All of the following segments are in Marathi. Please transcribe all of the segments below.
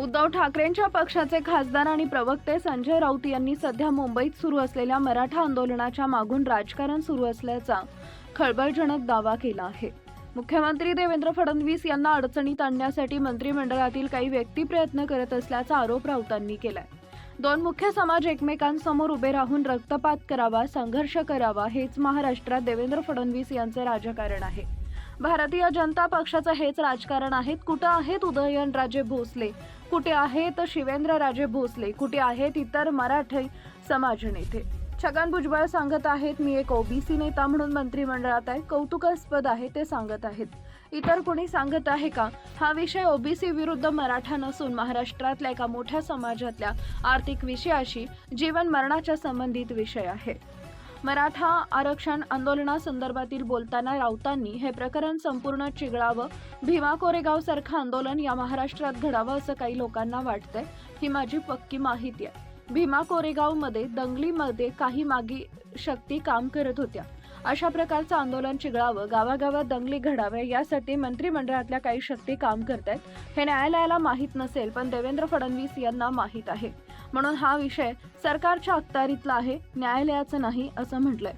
उद्धव ठाकरेंच्या पक्षाचे खासदार आणि प्रवक्ते संजय राऊत यांनी सध्या मुंबईत सुरू असलेल्या मराठा आंदोलनाच्या मागून राजकारण सुरू असल्याचा खळबळजनक दावा केला आहे. मुख्यमंत्री देवेंद्र फडणवीस यांना अडचणीत आणण्यासाठी मंत्रिमंडळातील काही व्यक्ती प्रयत्न करत असल्याचा आरोप राऊतांनी केलाय. दोन मुख्य समाज एकमेकांसमोर उभे राहून रक्तपात करावा संघर्ष करावा हेच महाराष्ट्रात देवेंद्र फडणवीस यांचे राजकारण आहे. भारतीय जनता पक्षाचं हेच राजकारण आहेत कुठं आहेत उदयनराजे भोसले? कुठे आहेत शिवेंद्रराजे भोसले? कुठे आहेत इतर मराठी समाज नेते? छगन भुजबळ सांगत आहेत मी एक ओबीसी नेता म्हणून मंत्रिमंडळात आहे. कौतुकास्पद आहे ते सांगत आहेत. इतर कोणी सांगत आहे का? हा विषय ओबीसी विरुद्ध मराठा नसून महाराष्ट्रातल्या एका मोठ्या समाजातल्या आर्थिक विषयाशी जीवन मरणाच्या संबंधित विषय आहे. मराठा आरक्षण आंदोलनासंदर्भातील बोलताना राऊतांनी हे प्रकरण संपूर्ण चिघळावं भीमा कोरेगाव सारखं आंदोलन या महाराष्ट्रात घडावं असं काही लोकांना वाटतंय ही माझी पक्की माहिती आहे. भीमा कोरेगावमध्ये दंगलीमध्ये काही मागी शक्ती काम करत होत्या. अशा प्रकारचं आंदोलन चिघळावं गावागावात दंगली घडाव्या यासाठी मंत्रिमंडळातल्या काही शक्ती काम करतायत हे न्यायालयाला माहीत नसेल पण देवेंद्र फडणवीस यांना माहीत आहे. म्हणून हा विषय सरकारच्या अखत्यारीतला आहे न्यायालयाचं नाही असं म्हटलंय.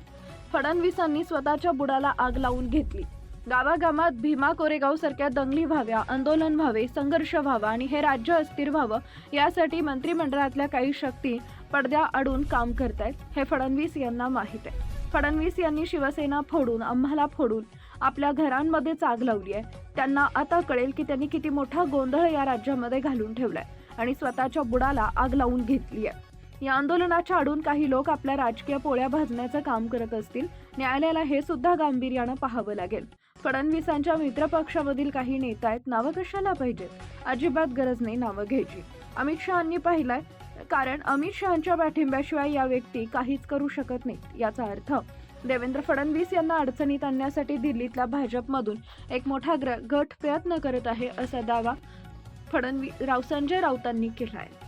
फडणवीसांनी स्वतःच्या बुडाला आग लावून घेतली. गावागावात भीमा कोरेगाव सारख्या दंगली व्हाव्या आंदोलन व्हावे संघर्ष व्हावा आणि हे राज्य अस्थिर व्हावं यासाठी मंत्रिमंडळातल्या काही शक्ती पडद्या अडून काम करतायत हे फडणवीस यांना माहीत आहे. फडणवीस यांनी शिवसेना फोडून आम्हाला फोडून आपल्या घरांमध्येच आग लावली आहे. त्यांना आता कळेल की त्यांनी किती मोठा गोंधळ या राज्यामध्ये घालून ठेवलाय. आणि स्वतःच्या बुडाला आग लावून घेतली आहे या आंदोलनाच्या आडून काही लोक आपल्या राजकीय पोळ्या भाजण्याचं काम करत असतील न्यायालयाला हे सुद्धा गांभीर्यानं पाहावं लागेल. फडणवीसांच्या मित्रपक्षामधील काही नेता आहेत नावं कशाला पाहिजेत? अजिबात गरज नाही नावं घ्यायची. अमित शहानी पाहिलंय कारण अमित शहाच्या पाठिंब्याशिवाय या व्यक्ती काहीच करू शकत नाहीत याचा अर्थ देवेंद्र फडणवीस यांना अडचणीत आणण्यासाठी दिल्लीतल्या भाजपमधून एक मोठा ग्र- गट प्रयत्न करत आहे असा दावा फडणवीस राव संजय राऊतांनी केला आहे